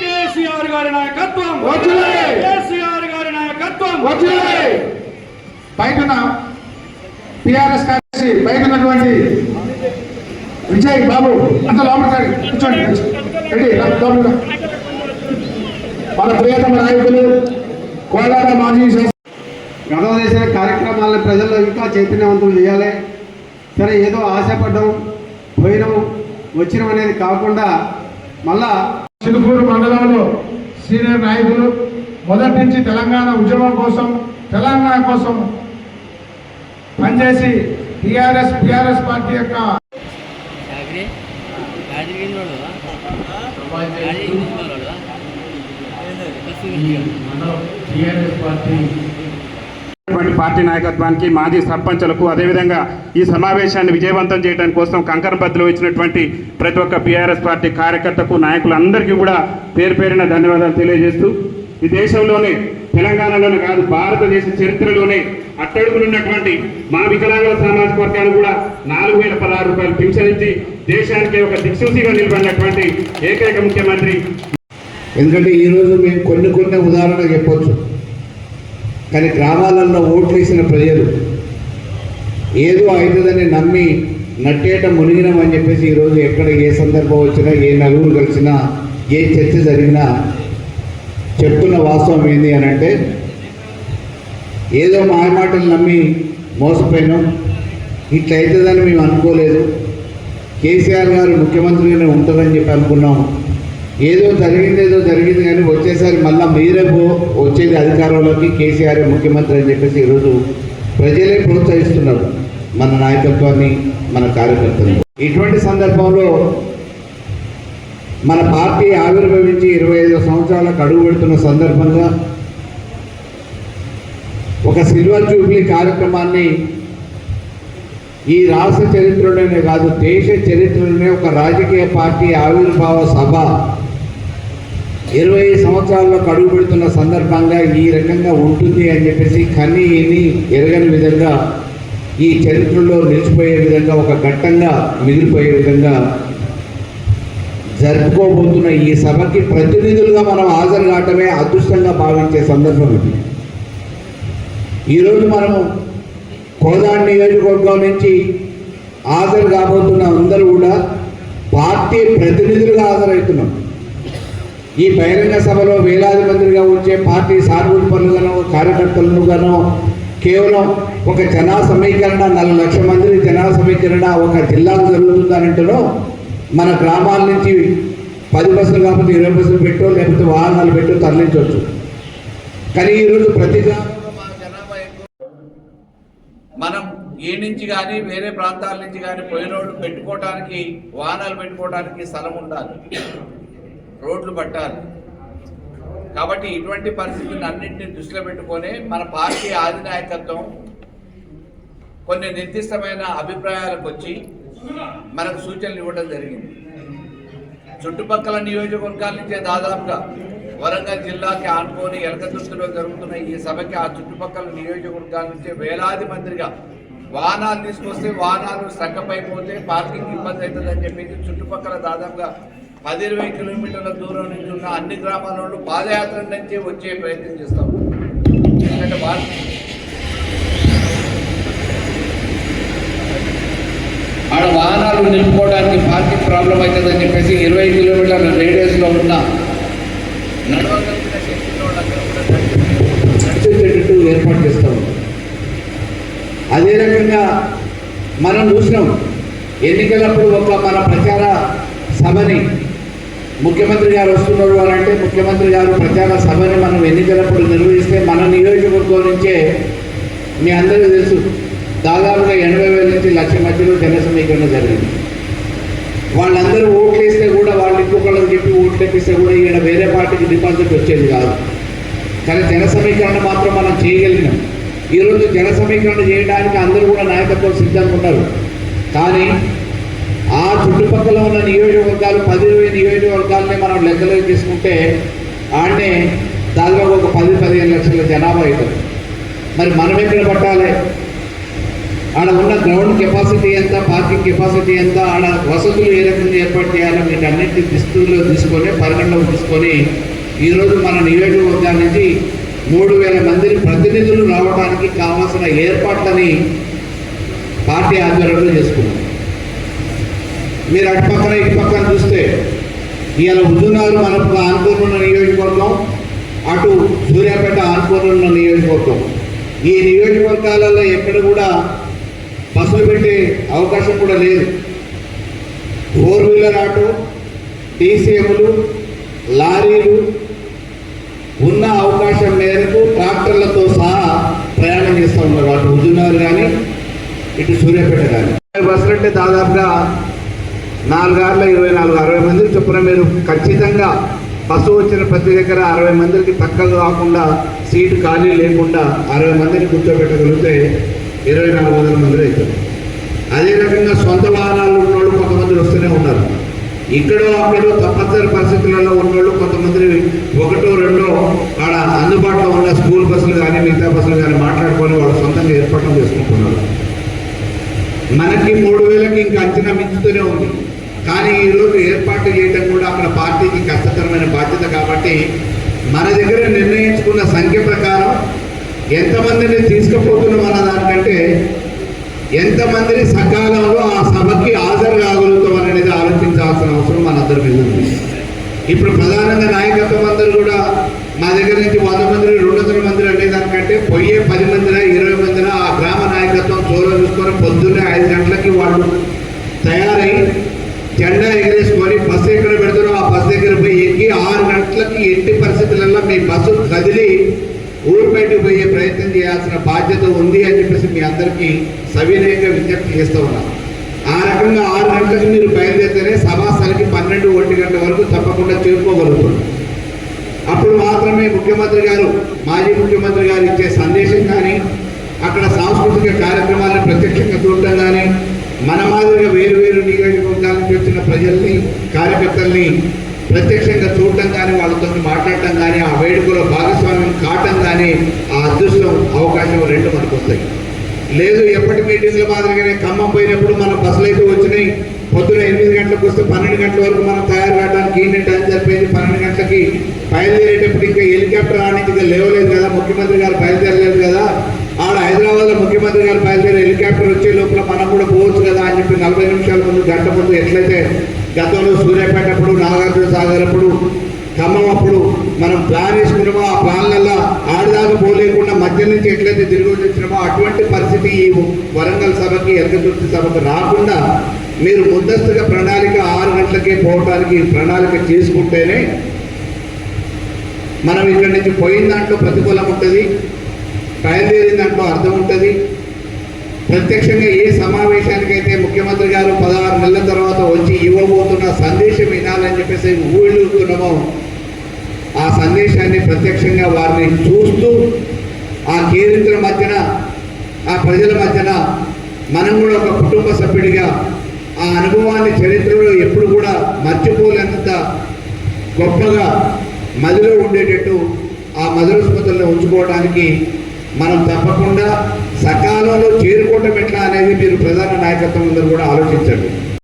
కేసీఆర్ గారి నాయకత్వం. వచ్చే కేసీఆర్ గారి నాయకత్వం. వచ్చే బయట టిఆర్ఎస్ కార్యదర్శి బయట ఉన్నటువంటి విజయ్ బాబు అంత లోపల కూర్చోండి రెడీ రా, లోపలికి రా. మన ప్రియతమ నాయకులు కోలార మాజీ గతం చేసిన కార్యక్రమాలను ప్రజల్లో ఇంకా చైతన్యవంతం చేయాలి. సరే ఏదో ఆశపడ్డం పోయినాం వచ్చినాం అనేది కాకుండా మళ్ళా చిలుకూరు మండలంలో సీనియర్ నాయకులు మొదటి నుంచి తెలంగాణ ఉద్యమం కోసం తెలంగాణ కోసం పనిచేసి టిఆర్ఎస్ పిఆర్ఎస్ పార్టీ యొక్క టిఆర్ఎస్ పార్టీ పార్టీ నాయకత్వానికి మాజీ సర్పంచులకు అదేవిధంగా ఈ సమావేశాన్ని విజయవంతం చేయడానికి కోసం కంకరబద్దులో ఇచ్చినటువంటి ప్రతి ఒక్క బీఆర్ఎస్ పార్టీ కార్యకర్తకు నాయకులందరికీ కూడా పేరు పేరిన ధన్యవాదాలు తెలియజేస్తూ ఈ దేశంలోనే తెలంగాణలోనే కాదు భారతదేశ చరిత్రలోనే అట్టడుగులున్నటువంటి మా వికలాంగుల సామాజిక వర్గాన్ని కూడా నాలుగు వేల పదహారు రూపాయలు పింఛన్ ఇచ్చి దేశానికి ఒక దిక్సూచిగా నిలబడినటువంటి ఏకైక ముఖ్యమంత్రి. ఎందుకంటే ఈరోజు మేము కొన్ని కొన్ని ఉదాహరణ చెప్పొచ్చు. కానీ గ్రామాలలో ఓట్లు వేసిన ప్రజలు ఏదో అవుతుందని నమ్మి నట్టేట మునిగినామని చెప్పేసి ఈరోజు ఎక్కడ ఏ సందర్భం వచ్చినా ఏ నలుగురు కలిసినా ఏ చర్చ జరిగినా చెప్తున్న వాస్తవం ఏంది అని అంటే ఏదో మాయమాటలు నమ్మి మోసపోయినాం. ఇట్లా అవుతుందని మేము అనుకోలేదు. కేసీఆర్ గారు ముఖ్యమంత్రిగానే ఉంటారని చెప్పి అనుకున్నాం. ఏదో జరిగింది ఏదో జరిగింది కానీ వచ్చేసరి మళ్ళీ మీరే వచ్చేది అధికారంలోకి కేసీఆర్ ముఖ్యమంత్రి అని చెప్పేసి ఈరోజు ప్రజలే ప్రోత్సహిస్తున్నారు మన నాయకత్వాన్ని మన కార్యకర్తలు ఇటువంటి సందర్భంలో మన పార్టీ ఆవిర్భవించి ఇరవై ఐదు సంవత్సరాలకు అడుగు పెడుతున్న సందర్భంగా ఒక సిల్వర్ జూబ్లీ కార్యక్రమాన్ని ఈ రాష్ట్ర చరిత్రలోనే కాదు దేశ చరిత్రలోనే ఒక రాజకీయ పార్టీ ఆవిర్భావ సభ ఇరవై సంవత్సరాల్లో కడుగు పెడుతున్న సందర్భంగా ఈ రకంగా ఉంటుంది అని చెప్పేసి కని ఇని ఎరగని విధంగా ఈ చరిత్రలో నిలిచిపోయే విధంగా ఒక ఘట్టంగా మిగిలిపోయే విధంగా జరుపుకోబోతున్న ఈ సభకి ప్రతినిధులుగా మనం హాజరు కావటమే అదృష్టంగా భావించే సందర్భం ఇది. ఈరోజు మనము కోదాడ్ నియోజకవర్గం నుంచి హాజరు కాబోతున్న అందరూ కూడా పార్టీ ప్రతినిధులుగా హాజరవుతున్నాం. ఈ బహిరంగ సభలో వేలాది మందిగా వచ్చే పార్టీ సానుభూతి పనులను కార్యకర్తలను గాను కేవలం ఒక జనా సమీకరణ నాలుగు లక్షల మంది జనా సమీకరణ ఒక జిల్లాకు జరుగుతుందనంటలో మన గ్రామాల నుంచి పది బస్సులు కాకపోతే ఇరవై బస్సులు పెట్టో లేకపోతే వాహనాలు పెట్టో తరలించవచ్చు. కానీ ఈరోజు ప్రతి మనం ఈ నుంచి కానీ వేరే ప్రాంతాల నుంచి కానీ పోయిన పెట్టుకోవడానికి వాహనాలు పెట్టుకోవడానికి స్థలం ఉండాలి. రోడ్లు పట్టాలి. కాబట్టి ఇటువంటి పరిస్థితులను అన్నింటినీ దృష్టిలో పెట్టుకొని మన పార్టీ ఆధినాయకత్వం కొన్ని నిర్దిష్టమైన అభిప్రాయాలకు వచ్చి మనకు సూచనలు ఇవ్వడం జరిగింది. చుట్టుపక్కల నియోజకవర్గాల నుంచే దాదాపుగా వరంగల్ జిల్లాకి ఆనుకొని ఎలకదుర్తిలో జరుగుతున్న ఈ సభకి ఆ చుట్టుపక్కల నియోజకవర్గాల నుంచే వేలాది మందిగా వాహనాలు తీసుకొస్తే వాహనాలు సగ్గపైపోతే పార్కింగ్ ఇబ్బంది అవుతుందని చెప్పేసి చుట్టుపక్కల దాదాపుగా పది ఇరవై కిలోమీటర్ల దూరం నుంచి ఉన్న అన్ని గ్రామాల నుండి పాదయాత్ర నుంచే వచ్చే ప్రయత్నం చేస్తాం. ఎందుకంటే భారత ఆడ వాహనాలు నిలుపుకోవడానికి పార్కింగ్ ప్రాబ్లం అవుతుందని చెప్పేసి ఇరవై కిలోమీటర్ల రేడియస్లో ఉన్న నడవగలిగిన నడిచేటట్టు ఏర్పాటు చేస్తాం. అదే రకంగా మనం చూసినాం ఎన్నికలప్పుడు ఒక మన ప్రచార సభని ముఖ్యమంత్రి గారు వస్తున్నారు అని అంటే ముఖ్యమంత్రి గారు ప్రచార సభని మనం ఎన్నికలప్పుడు నిర్వహిస్తే మన నియోజకవర్గం నుంచే మీ అందరికీ తెలుసు దాదాపుగా ఎనభై వేల నుంచి లక్ష మధ్యలో జన సమీకరణ జరిగింది. వాళ్ళందరూ ఓట్లు వేస్తే కూడా వాళ్ళు ఇంకొకళ్ళకి చెప్పి ఓట్లు తెప్పిస్తే కూడా ఈయన వేరే పార్టీకి డిపాజిట్ వచ్చేది కాదు. కానీ జన సమీకరణ మాత్రం మనం చేయగలిగినాం. ఈరోజు జన సమీకరణ చేయడానికి అందరూ కూడా నాయకత్వం సిద్ధంగా ఉన్నారు. కానీ ఆ చుట్టుపక్కల ఉన్న నియోజకవర్గాలు పది ఇరవై నియోజకవర్గాలని మనం లెక్కలోకి తీసుకుంటే ఆడనే దాదాపు ఒక పది పదిహేను లక్షల జనాభా అవుతుంది. మరి మనం ఎక్కడ పట్టాలి? ఆడ ఉన్న గ్రౌండ్ కెపాసిటీ ఎంత పార్కింగ్ కెపాసిటీ ఎంత ఆడ వసతులు ఏ రకంగా ఏర్పాటు చేయాలో వీటన్నిటి దృష్టిలో తీసుకొని పరిగణలోకి తీసుకొని ఈరోజు మన నియోజకవర్గాల నుంచి మూడు వేల మంది ప్రతినిధులు రావడానికి కావాల్సిన ఏర్పాట్లని పార్టీ ఆధ్వర్యంలో చేసుకున్నాం. మీరు అటు పక్కన ఇటు పక్కన చూస్తే ఇవాళ హుజూనారు మన ఆనుకొని ఉన్న నియోజకవర్గం అటు సూర్యాపేట ఆనుకొని ఉన్న నియోజకవర్గం. ఈ నియోజకవర్గాలలో ఎక్కడ కూడా బస్సులు పెట్టే అవకాశం కూడా లేదు. ఫోర్ వీలర్ ఆటో టీసీఎంలు లారీలు ఉన్న అవకాశం మేరకు ట్రాక్టర్లతో సహా ప్రయాణం చేస్తూ ఉన్నారు. అటు హుజూనారు కానీ ఇటు సూర్యాపేట కానీ. బస్సులు అంటే దాదాపుగా నాలుగు ఆరుల ఇరవై నాలుగు అరవై మందికి చొప్పున మీరు ఖచ్చితంగా బస్సు వచ్చిన ప్రతి దగ్గర అరవై మందికి తక్కువ కాకుండా సీటు ఖాళీ లేకుండా అరవై మందిని కూర్చోబెట్టగలిగితే ఇరవై నాలుగు వందల మంది అవుతారు. అదే రకంగా సొంత వాహనాలు ఉన్నోళ్ళు కొంతమంది వస్తూనే ఉన్నారు. ఇక్కడో అక్కడో తప్పనిసరి పరిస్థితులలో ఉన్నోళ్ళు కొంతమంది ఒకటో రెండో ఆడ అందుబాటులో ఉన్న స్కూల్ బస్సులు కానీ మిగతా బస్సులు కానీ మాట్లాడుతున్నారు వాళ్ళు సొంతంగా ఏర్పాట్లు చేసుకుంటున్నారు మనకి మూడు వేలకి ఇంకా అంచనా మించుతూనే ఉంది కానీ ఈరోజు ఏర్పాటు చేయడం కూడా అక్కడ పార్టీకి కష్టతరమైన బాధ్యత కాబట్టి మన దగ్గర నిర్ణయించుకున్న సంఖ్య ప్రకారం ఎంతమందిని తీసుకుపోతున్నాం అన్న దానికంటే ఎంతమందిని సకాలంలో ఆ సభకి హాజరు కాగలుగుతాం అనేది ఆలోచించాల్సిన అవసరం మనందరి మీద ఉంది. ఇప్పుడు ప్రధానంగా నాయకత్వం అందరూ కూడా మా దగ్గర నుంచి వంద మంది రెండు వందల మంది అనేదానికంటే పోయే పది మందిన ఇరవై మందిన ఆ గ్రామ నాయకత్వం చోర చూసుకొని పొద్దున్నే ఐదు గంటలకి వాళ్ళు తయారై జెండా ఎగరేసుకొని బస్సు ఎక్కడ పెడతారో ఆ బస్సు దగ్గర పోయి ఎక్కి ఆరు గంటలకి ఎట్టి పరిస్థితులలో మీ బస్సు కదిలి ఊరు బయటకు పోయే ప్రయత్నం చేయాల్సిన బాధ్యత ఉంది అని చెప్పేసి మీ అందరికీ సవినయంగా విజ్ఞప్తి చేస్తూ ఉన్నాను ఆ రకంగా ఆరు గంటలకు మీరు బయలుదేరితేనే సభాస్థలకి పన్నెండు ఒంటి గంటల వరకు తప్పకుండా చేరుకోగలుగుతారు. అప్పుడు మాత్రమే ముఖ్యమంత్రి గారు మాజీ ముఖ్యమంత్రి గారు ఇచ్చే సందేశం కానీ అక్కడ సాంస్కృతిక కార్యక్రమాలను ప్రత్యక్షంగా చూడటం కానీ మన మాదిరిగా వేరు వేరు నియోజకవర్గాలకు వచ్చిన ప్రజల్ని కార్యకర్తల్ని ప్రత్యక్షంగా చూడటం కానీ వాళ్ళతో మాట్లాడటం కానీ ఆ వేడుకలో భాగస్వామ్యం కావటం కానీ ఆ అదృష్టం అవకాశం రెండు మనకు వస్తాయి. లేదు ఎప్పటి మీటింగ్ల మాదిరిగానే ఖమ్మం పోయినప్పుడు మన బస్సులు అయితే వచ్చినాయి. పొద్దున ఎనిమిది గంటలకు వస్తే పన్నెండు గంటల వరకు మనం తయారు కావడానికి ఏంటి టైం సరిపోయింది. పన్నెండు గంటలకి బయలుదేరేటప్పుడు ఇంకా హెలికాప్టర్ రానికి లేవలేదు కదా ముఖ్యమంత్రి గారు బయలుదేరలేదు కదా. ఆడ హైదరాబాద్లో ముఖ్యమంత్రి గారు బయలుదేరి హెలికాప్టర్ వచ్చే లోపల మనం కూడా పోవచ్చు కదా అని చెప్పి నలభై నిమిషాల ముందు గంట ముందు ఎట్లయితే గతంలో సూర్యాపేట అప్పుడు నాగార్జున సాగర్ అప్పుడు ఖమ్మం అప్పుడు మనం ప్లాన్ వేసుకున్నామో ఆ ప్లాన్లలో ఆడదాకా పోలేకుండా మధ్య నుంచి ఎట్లయితే తిరిగి వచ్చినామో అటువంటి పరిస్థితి ఈ వరంగల్ సభకి ఎర్కదుర్తి సభకు రాకుండా మీరు ముందస్తుగా ప్రణాళిక ఆరు గంటలకే పోవడానికి ప్రణాళిక చేసుకుంటేనే మనం ఇక్కడి నుంచి పోయిన దాంట్లో ప్రతికూలం ఉంటుంది. బయలుదేరిన దాంట్లో అర్థం ఉంటుంది. ప్రత్యక్షంగా ఏ సమావేశానికైతే ముఖ్యమంత్రి గారు పదహారు నెలల తర్వాత వచ్చి ఇవ్వబోతున్న సందేశం వినాలని చెప్పేసి ఊళ్ళుతున్నామో ఆ సందేశాన్ని ప్రత్యక్షంగా వారిని చూస్తూ ఆ కేరింతల మధ్యన ఆ ప్రజల మధ్యన మనం కూడా ఒక కుటుంబ సభ్యుడిగా ఆ అనుభవాన్ని చరిత్రలో ఎప్పుడు కూడా మర్చిపోలేనంత గొప్పగా మదిలో ఉండేటట్టు ఆ మధుర స్మృతులను ఉంచుకోవడానికి మనం తప్పకుండా సకాలంలో చేరుకోవటం ఎట్లా అనేది మీరు ప్రధాన నాయకత్వం అందరూ కూడా ఆలోచించండి.